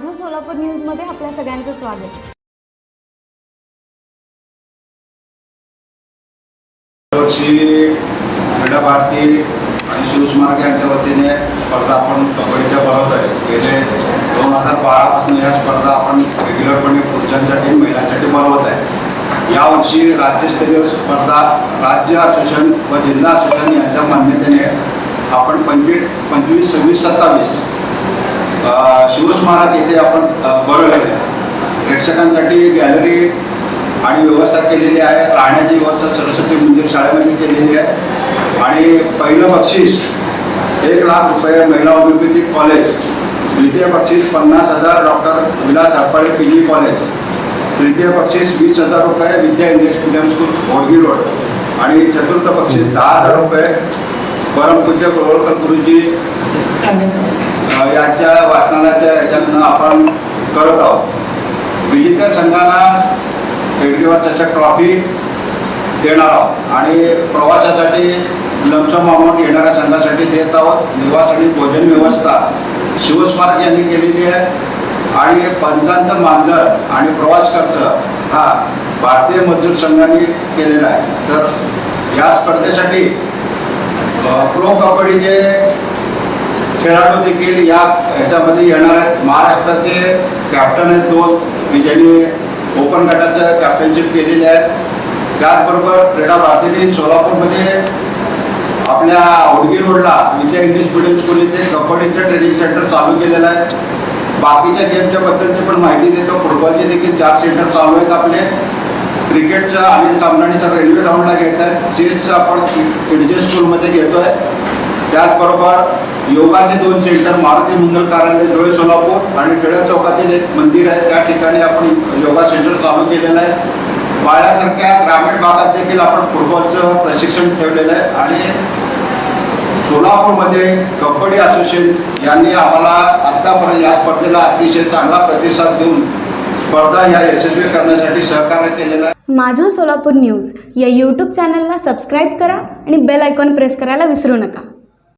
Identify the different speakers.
Speaker 1: माझं सोलापूर न्यूजमध्ये आपल्या सगळ्यांचं स्वागत.
Speaker 2: यावर्षी क्रीडा भारती आणि शिवस्मारक यांच्या वतीने स्पर्धा आपण कबड्डीच्या भरवत आहे. गेले दोन हजार बारापासून या स्पर्धा आपण रेग्युलरपणे पुरुषांसाठी महिलांसाठी भरवत आहे. यावर्षी राज्यस्तरीय स्पर्धा राज्य असोसिएशन व जिल्हा असोसिएशन यांच्या मान्यतेने आपण पंचवीस पंचवीस सव्वीस सत्तावीस शिवस्मारक येथे आपण अ, आहे प्रेक्षकांसाठी गॅलरी आणि व्यवस्था केलेली आहे. राहण्याची व्यवस्था सरस्वती मंदिर शाळेमध्ये केलेली आहे. आणि पहिलं बक्षीस एक लाख रुपये महिला होमिओपॅथिक कॉलेज. द्वितीय बक्षीस पन्नास हजार doctor Vilas Harpale P G college. तृतीय बक्षीस वीस हजार रुपये Vidya English medium school Hodgi road. आणि चतुर्थ बक्षीस दहा हजार रुपये परमपूज्य गोळकर गुरुजी. यांच्या वाचनालयाच्या याच्यातनं आपण करत आहोत. विजेत्या संघांना रेडिओवर त्याच्या ट्रॉफी देणार आहोत. आणि प्रवासासाठी लमसम अमाऊंट येणाऱ्या संघासाठी देत आहोत. निवास आणि भोजन व्यवस्था शिवस्मारक यांनी केलेली आहे. आणि पंचांचं मानधन आणि प्रवास खर्च हा भारतीय मजदूर संघाने केलेला आहे. तर या स्पर्धेसाठी प्रो कबड्डीचे खेळाडू देखील या ह्याच्यामध्ये येणार आहेत. महाराष्ट्राचे कॅप्टन आहेत दोन. की ज्यांनी ओपन गटाचं कॅप्टनशिप केलेली आहे त्याचबरोबर क्रीडा भारतीने सोलापूरमध्ये आपल्या औडगी रोडला विद्या इंग्लिश मिडियम स्कूल इथे कबड्डीचं ट्रेनिंग सेंटर चालू केलेलं आहे. बाकीच्या गेमच्या बद्दलची पण माहिती देतो. फुटबॉलचे देखील चार सेंटर चालू आहेत आपले. क्रिकेटचा अनिल सामनाणीचा रेल्वे ग्राउंडला घेत आहे चेसचं आपण किडजे स्कूलमध्ये घेतो आहे त्याचबरोबर योगाचे दोन सेंटर मारुती मंगल कार्यालय धुळे सोलापूर आणि टिळक चौकातील एक मंदिर आहे. त्या ठिकाणी आपण योगा सेंटर चालू केलेलं आहे. बाळ्यासारख्या ग्रामीण भागात देखील आपण फुटबॉलचं प्रशिक्षण ठेवलेलं आहे. आणि सोलापूरमध्ये कबड्डी असोसिएशन यांनी आम्हाला आत्तापर्यंत या स्पर्धेला अतिशय चांगला प्रतिसाद देऊन स्पर्धा या यशस्वी करण्यासाठी सहकार्य केलेलं आहे.
Speaker 1: माझं सोलापूर न्यूज या यूट्यूब चॅनलला सबस्क्राईब करा आणि बेल आयकॉन प्रेस करायला विसरू नका.